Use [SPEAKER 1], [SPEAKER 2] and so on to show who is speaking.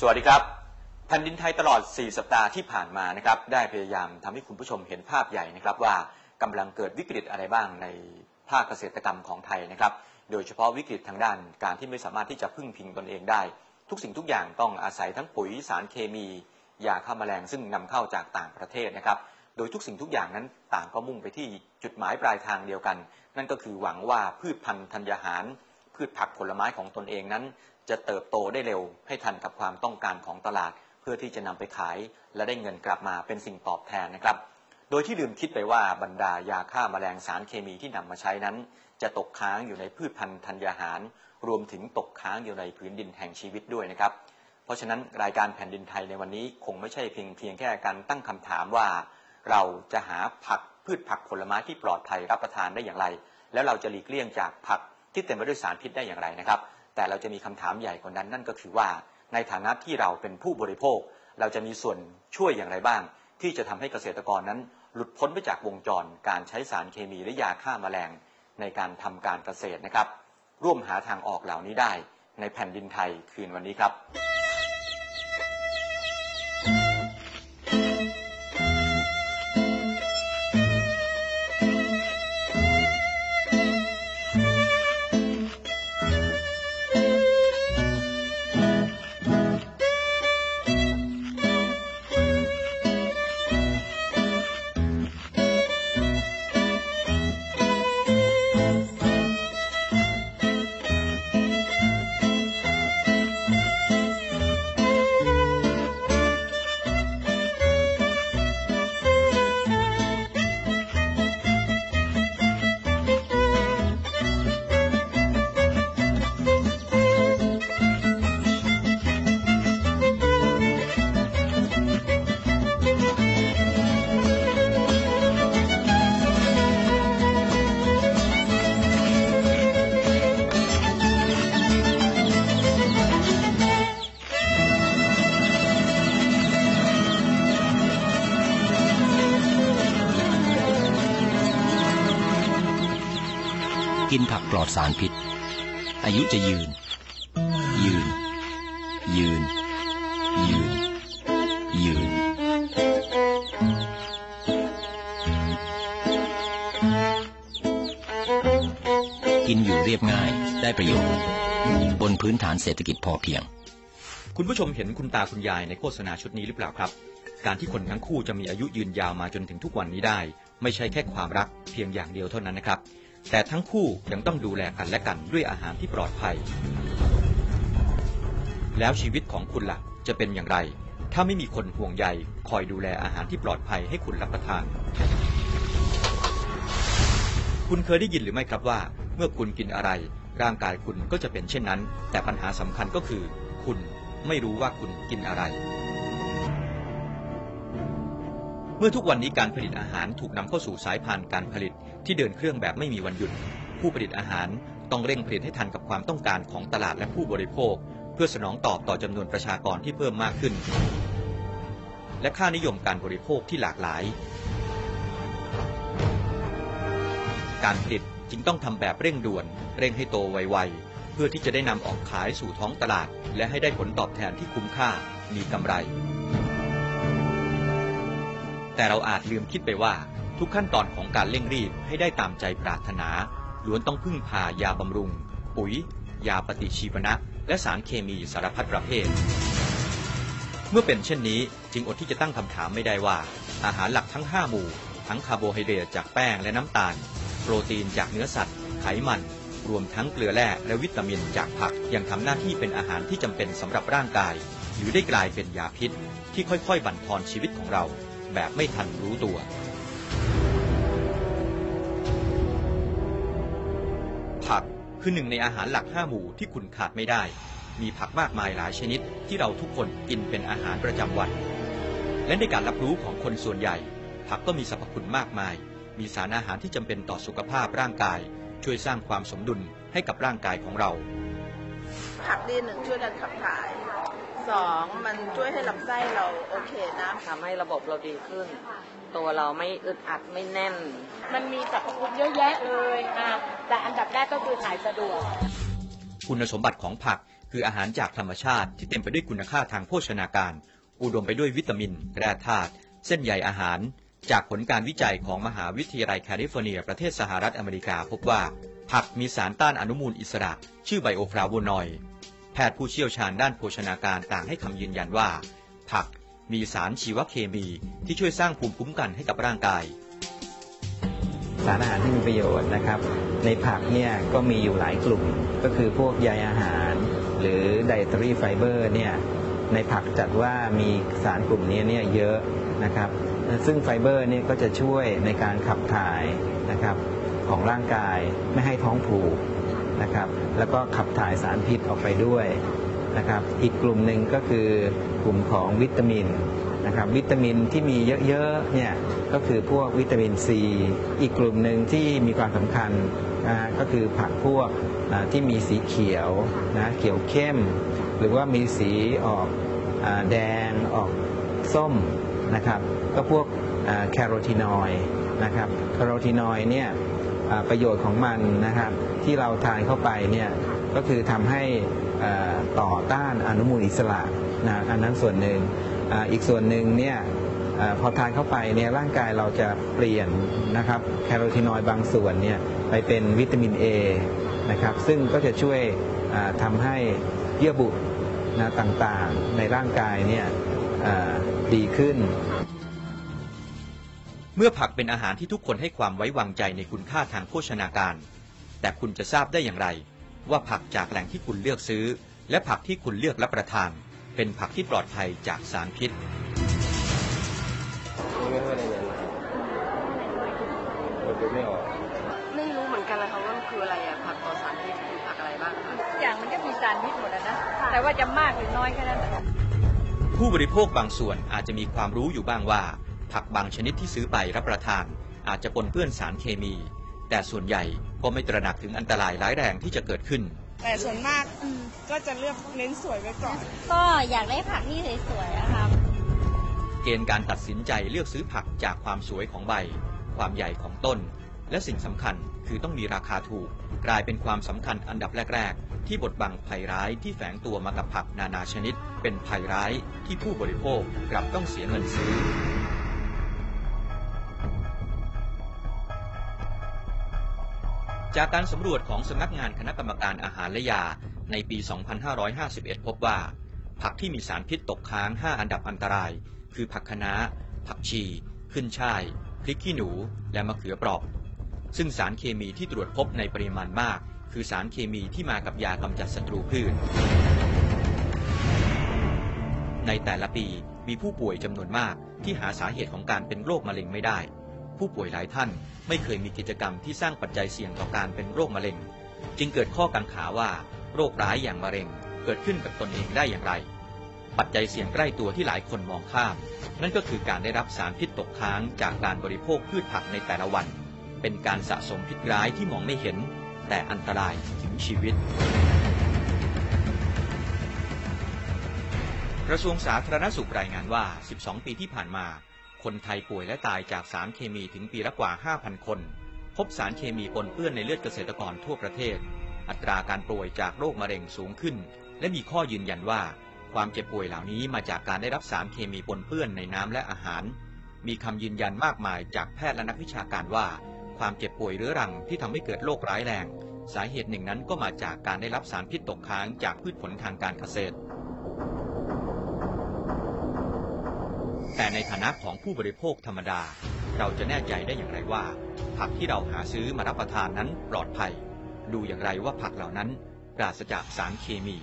[SPEAKER 1] สวัสดีครับแผ่นดินไทยตลอด 4 สัปดาห์ที่ผ่านมานะครับได้พยายามทำให้คุณผู้ชมเห็นภาพใหญ่นะครับว่ากำลังเกิดวิกฤตอะไรบ้างในภาคเกษตรกรรมของไทยนะครับ โดยเฉพาะวิกฤตทางด้านการที่ไม่สามารถที่จะพึ่งพิงตนเองได้ ทุกสิ่งทุกอย่างต้องอาศัยทั้งปุ๋ยสารเคมียาฆ่าแมลงซึ่งนำเข้าจากต่างประเทศนะครับโดยทุกสิ่งทุกอย่างนั้นต่างก็มุ่งไปที่จุดหมายปลายทางเดียวกัน นั่นก็คือหวังว่าพืชพันธุ์ธัญญาหาร พืชผักผลไม้ของตนเองนั้น จะเติบโตได้เร็ว ให้ทันกับความต้องการของตลาด เพื่อที่จะนำไปขาย และได้เงินกลับมาเป็นสิ่งตอบแทนนะครับ โดยที่ลืมคิดไปว่าบรรดายาฆ่าแมลงสารเคมีที่นำมาใช้นั้น จะตกค้างอยู่ในพืชพันธุ์ธัญญาหาร รวมถึงตกค้างอยู่ในพื้นดินแห่งชีวิตด้วยนะครับ เพราะฉะนั้นรายการแผ่นดินไทยในวันนี้คงไม่ใช่เพียงเพียงแค่การตั้งคำถามว่า เราจะหาผักพืชผักผลไม้ที่ปลอดภัยรับประทานได้อย่างไร แล้วเราจะหลีกเลี่ยงจากผักที่เต็มไปด้วยสารพิษได้อย่างไรนะครับ แต่เราจะมีคำถามใหญ่กว่านั้น นั่นก็คือว่าในฐานะที่เราเป็นผู้บริโภค เราจะมีส่วนช่วยอย่างไรบ้าง ที่จะทำให้เกษตรกรนั้น หลุดพ้นไปจากวงจร การใช้สารเคมีและยาฆ่าแมลง ในการทำการเกษตรนะครับ ร่วมหาทางออกเหล่านี้ได้ในแผ่นดินไทยคืนวันนี้ครับ
[SPEAKER 2] ลอดสารพิษ อายุจะยืน ยืน ยืน ยืน ยืน กินอยู่เรียบง่ายได้ประโยชน์ บนพื้นฐานเศรษฐกิจพอเพียง
[SPEAKER 1] คุณผู้ชมเห็นคุณตาคุณยายในโฆษณาชุดนี้หรือเปล่าครับ การที่คนทั้งคู่จะมีอายุยืนยาวมาจนถึงทุกวันนี้ได้ ไม่ใช่แค่ความรักเพียงอย่างเดียวเท่านั้นนะครับ แต่ทั้งคู่ยังต้องดูแลกันและกันด้วยอาหารที่ปลอดภัย แล้วชีวิตของคุณล่ะจะเป็นอย่างไร ถ้าไม่มีคนห่วงใยคอยดูแลอาหารที่ปลอดภัยให้คุณรับประทาน คุณเคยได้ยินหรือไม่ครับว่า เมื่อคุณกินอะไร ร่างกายคุณก็จะเป็นเช่นนั้น แต่ปัญหาสำคัญก็คือ คุณไม่รู้ว่าคุณกินอะไรเมื่อทุกวันนี้การผลิตอาหารถูกนำเข้าสู่สายพานการผลิต ที่เดินเครื่องแบบไม่มีวันหยุด ผู้ผลิตอาหารต้องเร่งผลิตให้ทันกับความต้องการของตลาดและผู้บริโภค เพื่อสนองตอบต่อจำนวนประชากรที่เพิ่มมากขึ้น และค่านิยมการบริโภคที่หลากหลาย การผลิตจึงต้องทำแบบเร่งด่วน เร่งให้โตไวๆ เพื่อที่จะได้นำออกขายสู่ท้องตลาด และให้ได้ผลตอบแทนที่คุ้มค่ามีกำไร แต่เราอาจลืมคิดไปว่า ทุกขั้นตอนของการเร่งรีบให้ได้ตามใจปรารถนาล้วนต้องพึ่งพายาบำรุง ปุ๋ย ยาปฏิชีวนะ และสารเคมีสารพัดประเภท เมื่อเป็นเช่นนี้จึงอดที่จะตั้งคำถามไม่ได้ว่า อาหารหลักทั้ง 5 หมู่ ทั้งคาร์โบไฮเดรตจากแป้งและน้ำตาล โปรตีนจากเนื้อสัตว์ ไขมัน รวมทั้งเกลือแร่และวิตามินจากผักยังทำหน้าที่เป็นอาหารที่จำเป็นสำหรับร่างกาย หรือได้กลายเป็นยาพิษ ที่ค่อยๆ บั่นทอนชีวิตของเรา แบบไม่ทันรู้ตัว ผักคือหนึ่งในอาหารหลักห้าหมู่ที่คุณขาดไม่ได้ มีผักมากมายหลายชนิดที่เราทุกคนกินเป็นอาหารประจำวัน และในการรับรู้ของคนส่วนใหญ่ ผักก็มีสรรพคุณมากมาย มีสารอาหารที่จำเป็นต่อสุขภาพร่างกาย ช่วยสร้างความสมดุลให้กับร่างกายของเรา
[SPEAKER 3] ผักดีหนึ่งช่วยดันขับถ่ายสองมันช่วยให้ลำไส้เราโอเคนะ
[SPEAKER 4] ทำให้ระบบเราดีขึ้น ตัวเราไม่อึดอัดไม่แน่น
[SPEAKER 5] มันมีสรรพคุณเยอะแยะเลยอะแต่อันดับแรกก็คือถ่ายสะดวก
[SPEAKER 1] คุณสมบัติของผักคืออาหารจากธรรมชาติที่เต็มไปด้วยคุณค่าทางโภชนาการ อุดมไปด้วยวิตามิน แร่ธาตุเส้นใยอาหาร จากผลการวิจัยของมหาวิทยาลัยแคลิฟอร์เนีย ประเทศสหรัฐอเมริกา พบว่า ผักมีสารต้านอนุมูลอิสระ ชื่อไบโอฟลาโวนอยด์แพทย์ผู้เชี่ยวชาญด้านโภชนาการต่างให้คำยืนยันว่า ผัก มีสารชีวเคมีที่ช่วยสร้างภูมิคุ้มกันให้กับร่างกาย
[SPEAKER 6] สารอาหารที่มีประโยชน์นะครับ ในผักเนี่ยก็มีอยู่หลายกลุ่ม ก็คือพวกใยอาหาร หรือ dietary fiber เนี่ยในผักจัดว่ามีสารกลุ่มนี้เนี่ยเยอะนะครับ ซึ่งไฟเบอร์เนี่ยก็จะช่วยในการขับถ่ายนะครับของร่างกายไม่ให้ท้องผูกนะครับ แล้วก็ขับถ่ายสารพิษออกไปด้วย นะครับ อีกกลุ่มหนึ่งก็คือกลุ่มของวิตามินนะครับวิตามินที่มีเยอะๆเนี่ยก็คือพวกวิตามินซีอีกกลุ่มหนึ่งที่มีความสำคัญนะก็คือผักพวกที่มีสีเขียวนะเขียวเข้ม หรือว่ามีสีออกอแดงออกส้มนะครับก็พวกแคโรทีนอยด์นะครับแคโรทีนอยด์เนี่ยประโยชน์ของมันนะครับที่เราทานเข้าไปเนี่ย ก็คือทำให้ต่อต้านอนุมูลอิสระนะอันนั้นส่วนหนึ่งออีกส่วนหนึ่งเนี่ยอพอทานเข้าไปเนี่ยร่างกายเราจะเปลี่ยนนะครับแคโรทีนอยด์บางส่วนเนี่ยไปเป็นวิตามิน A นะครับซึ่งก็จะช่วยอ่าทำให้เยื่อบุนะต่างๆในร่างกายเนี่ยดีขึ้น
[SPEAKER 1] เมื่อผักเป็นอาหารที่ทุกคนให้ความไว้วางใจในคุณค่าทางโภชนาการ แต่คุณจะทราบได้อย่างไร ว่าผักจากแหล่งที่คุณเลือกซื้อ และผักที่คุณเลือกรับประทาน เป็นผักที่ปลอดภัยจากสารพิษ
[SPEAKER 4] ไม่รู้เหมือนกันเลยค่ะว่ามันคืออะไรอะผักปลอดสารพิษคือผักอะไรบ้างคะ
[SPEAKER 5] อย่างมันก็มีสารพิษหมดอะนะ แต่ว่าจะมากหรือน้อยแค่นั้นแหละ
[SPEAKER 1] ผู้บริโภคบางส่วนอาจจะมีความรู้อยู่บ้างว่า ผักบางชนิดที่ซื้อไปรับประทาน อาจจะปนเปื้อนสารเคมี แต่ส่วนใหญ่ก็ไม่ตระหนักถึงอันตรายร้ายแรงที่จะเกิดขึ้น
[SPEAKER 7] แต่ส่วนมากก็จะเลือกเน้นสวยไว้ก่อน
[SPEAKER 8] ก็อยากได้ผักที่สวยๆอะครับ
[SPEAKER 1] เกณฑ์การตัดสินใจเลือกซื้อผักจากความสวยของใบ ความใหญ่ของต้น และสิ่งสำคัญคือต้องมีราคาถูก กลายเป็นความสำคัญอันดับแรก ๆ ที่บทบังภัยร้ายที่แฝงตัวมากับผักนานาชนิด เป็นภัยร้ายที่ผู้บริโภคกลับต้องเสียเงินซื้อ จากการสำรวจของสำนักงานคณะกรรมการอาหารและยาในปี 2551 พบว่า ผักที่มีสารพิษตกค้าง 5 อันดับอันตราย คือผักคะน้า ผักชี ขึ้นช่าย พริกขี้หนู และมะเขือเปราะ ซึ่งสารเคมีที่ตรวจพบในปริมาณมาก คือสารเคมีที่มากับยากำจัดศัตรูพืช ในแต่ละปีมีผู้ป่วยจำนวนมากที่หาสาเหตุของการเป็นโรคมะเร็งไม่ได้ ผู้ป่วยหลายท่าน ไม่เคยมีกิจกรรมที่สร้างปัจจัยเสี่ยงต่อการเป็นโรคมะเร็ง จึงเกิดข้อกังขาว่าโรคร้ายอย่างมะเร็ง เกิดขึ้นกับตนเองได้อย่างไร ปัจจัยเสี่ยงใกล้ตัวที่หลายคนมองข้าม นั่นก็คือการได้รับสารพิษตกค้างจากการบริโภคพืชผักในแต่ละวัน เป็นการสะสมพิษร้ายที่มองไม่เห็น แต่อันตรายถึงชีวิตกระทรวงสาธารณสุขรายงานว่า 12 ปีที่ผ่านมา คนไทยป่วยและตายจากสารเคมีถึงปีละกว่า 5,000 คน พบสารเคมีปนเปื้อนในเลือดเกษตรกรทั่วประเทศ อัตราการป่วยจากโรคมะเร็งสูงขึ้น และมีข้อยืนยันว่า ความเจ็บป่วยเหล่านี้มาจากการได้รับสารเคมีปนเปื้อนในน้ำและอาหาร มีคำยืนยันมากมายจากแพทย์และนักวิชาการว่า ความเจ็บป่วยเรื้อรังที่ทำให้เกิดโรคร้ายแรง สาเหตุหนึ่งนั้นก็มาจากการได้รับสารพิษตกค้างจากพืชผลทางการเกษตร แต่ในฐานะของผู้บริโภคธรรมดา เราจะแน่ใจได้อย่างไรว่า ผักที่เราหาซื้อมารับประทานนั้นปลอดภัย ดูอย่างไรว่าผักเหล่านั้นปราศจากสารเคมี